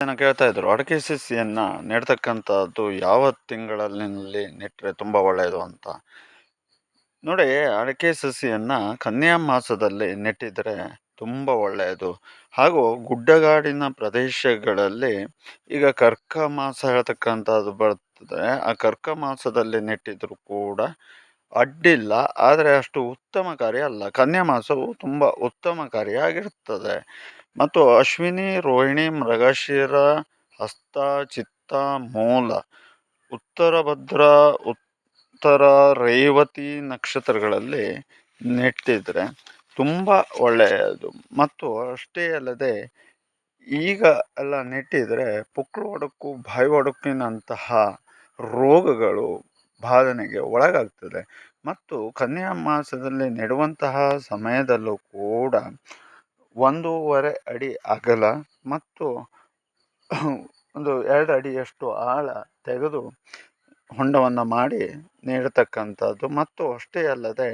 ಜನ ಕೇಳ್ತಾ ಇದ್ರು. ಅಡಿಕೆ ಸಸಿಯನ್ನ ನೆಡ್ತಕ್ಕಂಥದ್ದು ಯಾವ ತಿಂಗಳಲ್ಲಿ ನೆಟ್ಟರೆ ತುಂಬಾ ಒಳ್ಳೆಯದು ಅಂತ. ನೋಡಿ, ಅಡಿಕೆ ಸಸಿಯನ್ನ ಕನ್ಯಾ ಮಾಸದಲ್ಲಿ ನೆಟ್ಟಿದರೆ ತುಂಬ ಒಳ್ಳೆಯದು ಹಾಗೂ ಗುಡ್ಡಗಾಡಿನ ಪ್ರದೇಶಗಳಲ್ಲಿ ಈಗ ಕರ್ಕ ಮಾಸ ಹೇಳ್ತಕ್ಕಂಥದ್ದು ಬರ್ತದೆ. ಆ ಕರ್ಕ ಮಾಸದಲ್ಲಿ ನೆಟ್ಟಿದ್ರು ಕೂಡ ಅಡ್ಡಿಲ್ಲ. ಆದರೆ ಅಷ್ಟು ಉತ್ತಮಕಾರಿ ಅಲ್ಲ. ಕನ್ಯಾ ಮಾಸವು ತುಂಬ ಉತ್ತಮಕಾರಿಯಾಗಿರ್ತದೆ ಮತ್ತು ಅಶ್ವಿನಿ, ರೋಹಿಣಿ, ಮೃಗಶಿರ, ಹಸ್ತ, ಚಿತ್ತ, ಮೂಲ, ಉತ್ತರ ಭದ್ರ, ಉತ್ತರ ರೇವತಿ ನಕ್ಷತ್ರಗಳಲ್ಲಿ ನೆಟ್ಟಿದ್ರೆ ತುಂಬ ಒಳ್ಳೆಯದು. ಮತ್ತು ಅಷ್ಟೇ ಅಲ್ಲದೆ ಈಗ ಎಲ್ಲ ನೆಟ್ಟಿದ್ರೆ ಪುಕ್ಳು ಒಡಕು, ಬಾಯಿ ಒಡಕಿನಂತಹ ರೋಗಗಳು ಬಾಧನೆಗೆ ಒಳಗಾಗ್ತದೆ. ಮತ್ತು ಕನ್ಯಾ ಮಾಸದಲ್ಲಿ ನೆಡುವಂತಹ ಸಮಯದಲ್ಲೂ ಕೂಡ ಒಂದೂವರೆ ಅಡಿ ಅಗಲ ಮತ್ತು ಒಂದು ಎರಡು ಅಡಿಯಷ್ಟು ಆಳ ತೆಗೆದು ಹೊಂಡವನ್ನು ಮಾಡಿ ನೀಡತಕ್ಕಂಥದ್ದು. ಮತ್ತು ಅಷ್ಟೇ ಅಲ್ಲದೆ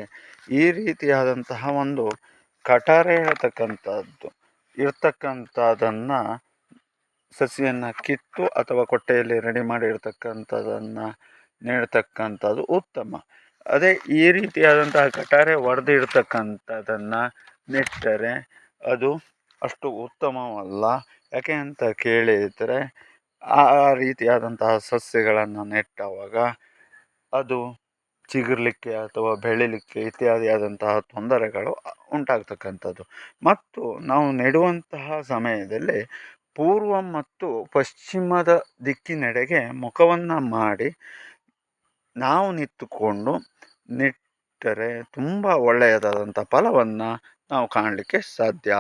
ಈ ರೀತಿಯಾದಂತಹ ಒಂದು ಕಟಾರೆ ಹೇಳ್ತಕ್ಕಂಥದ್ದು ಇರ್ತಕ್ಕಂಥದ್ದನ್ನು ಸಸಿಯನ್ನು ಕಿತ್ತು ಅಥವಾ ಕೊಟ್ಟೆಯಲ್ಲಿ ರೆಡಿ ಮಾಡಿ ಇರ್ತಕ್ಕಂಥದ್ದನ್ನು ನೀಡತಕ್ಕಂಥದ್ದು ಉತ್ತಮ. ಅದೇ ಈ ರೀತಿಯಾದಂತಹ ಕಟಾರೆ ಒಡೆದಿರ್ತಕ್ಕಂಥದ್ದನ್ನು ನೆಟ್ಟರೆ ಅದು ಅಷ್ಟು ಉತ್ತಮವಲ್ಲ. ಯಾಕೆ ಅಂತ ಕೇಳಿದರೆ, ಆ ರೀತಿಯಾದಂತಹ ಸಸ್ಯಗಳನ್ನು ನೆಟ್ಟಾಗ ಅದು ಚಿಗುರಲಿಕ್ಕೆ ಅಥವಾ ಬೆಳಿಲಿಕ್ಕೆ ಇತ್ಯಾದಿಯಾದಂತಹ ತೊಂದರೆಗಳು ಉಂಟಾಗ್ತಕ್ಕಂಥದ್ದು. ಮತ್ತು ನಾವು ನೆಡುವಂತಹ ಸಮಯದಲ್ಲಿ ಪೂರ್ವ ಮತ್ತು ಪಶ್ಚಿಮದ ದಿಕ್ಕಿನೆಡೆಗೆ ಮುಖವನ್ನು ಮಾಡಿ ನಾವು ನಿಂತುಕೊಂಡು ನೆಟ್ಟರೆ ತುಂಬ ಒಳ್ಳೆಯದಾದಂಥ ಫಲವನ್ನು ನಾವು ಕಾಣಲಿಕ್ಕೆ ಸಾಧ್ಯ.